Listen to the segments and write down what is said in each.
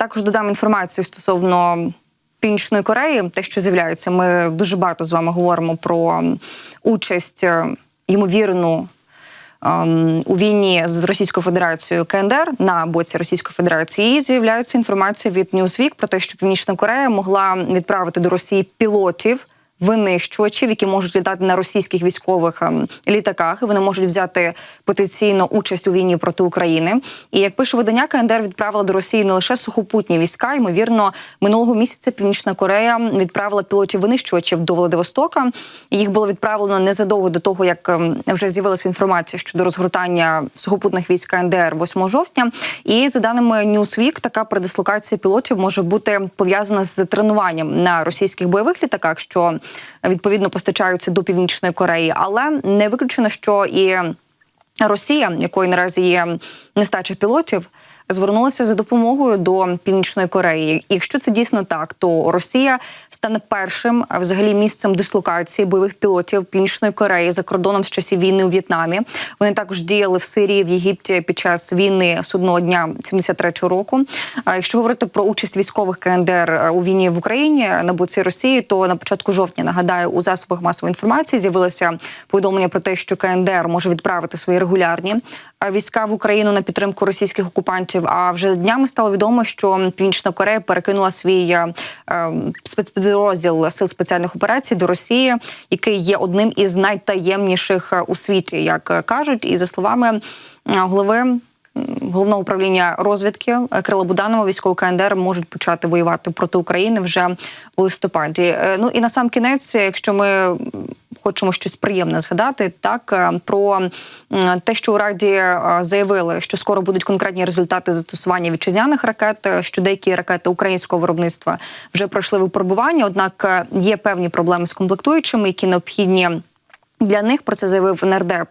Також додам інформацію стосовно Північної Кореї, те, що з'являється. Ми дуже багато з вами говоримо про участь е, ймовірну. ем, У війні з Російською Федерацією КНДР на боці Російської Федерації і з'являється інформація від Newsweek про те, що Північна Корея могла відправити до Росії пілотів винищувачів, які можуть літати на російських військових ем, літаках. Вони можуть взяти потенційно участь у війні проти України. І як пише видання, КНДР відправила до Росії не лише сухопутні війська. Ймовірно, минулого місяця Північна Корея відправила пілотів винищувачів до Владивостока. Їх було відправлено незадовго до того, як ем, вже з'явилася інформація щодо розгортання сухопутних військ КНДР 8 жовтня. І за даними Newsweek, така передислокація пілотів може бути пов'язана з тренуванням на російських бойових літаках, що відповідно постачаються до Північної Кореї, але не виключено, що і Росія, якої наразі є нестача пілотів, звернулася за допомогою до Північної Кореї. Якщо це дійсно так, то Росія стане першим взагалі місцем дислокації бойових пілотів Північної Кореї за кордоном з часів війни у В'єтнамі. Вони також діяли в Сирії в Єгипті під час війни судного дня 73-го року. Якщо говорити про участь військових КНДР е, у війні в Україні на боці Росії, то на початку жовтня нагадаю у засобах масової інформації з'явилося повідомлення про те, що КНДР може відправити свої регулярні е, війська в Україну на підтримку російських окупантів. А вже днями стало відомо, що Північна Корея перекинула свій е, е, спецпідрозділ сил спеціальних операцій до Росії, який є одним із найтаємніших е, у світі, як кажуть, і за словами голови. Головного управління розвідки Крила Буданова військовий КНДР можуть почати воювати проти України вже у листопаді. Ну і на сам кінець, якщо ми хочемо щось приємне згадати, так е, про те, що у раді е, заявили, що скоро будуть конкретні результати застосування вітчизняних ракет, е, що деякі ракети українського виробництва вже пройшли випробування однак є певні проблеми з комплектуючими, які необхідні для них. Про це заявив нардеп,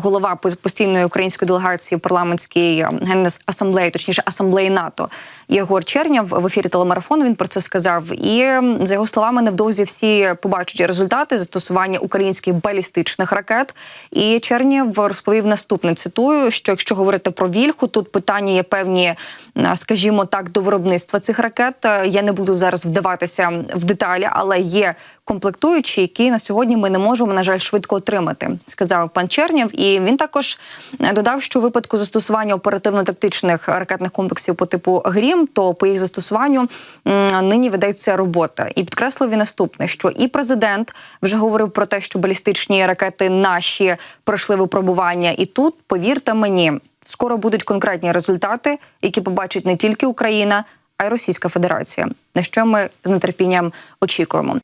голова постійної української делегації парламентській е, асамблеї, точніше асамблеї НАТО Єгор Черняв в ефірі телемарафону. Він про це сказав. І за його словами, невдовзі всі побачать результати застосування українських балістичних ракет. І Чернєв розповів наступне. Цитую: що якщо говорити про вільху, тут питання є певні, скажімо так, до виробництва цих ракет. Е, Я не буду зараз вдаватися в деталі, але є комплектуючі, які на сьогодні ми не можемо, на жаль, швидко отримати, сказав пан Чернєв. І він також додав, що у випадку застосування оперативно-тактичних ракетних комплексів по типу Грім, то по їх застосуванню нині ведеться робота. І підкреслив він наступне, що і президент вже говорив про те, що балістичні ракети наші пройшли випробування. І тут, повірте мені, скоро будуть конкретні результати, які побачить не тільки Україна, а й Російська Федерація. На що ми з нетерпінням очікуємо.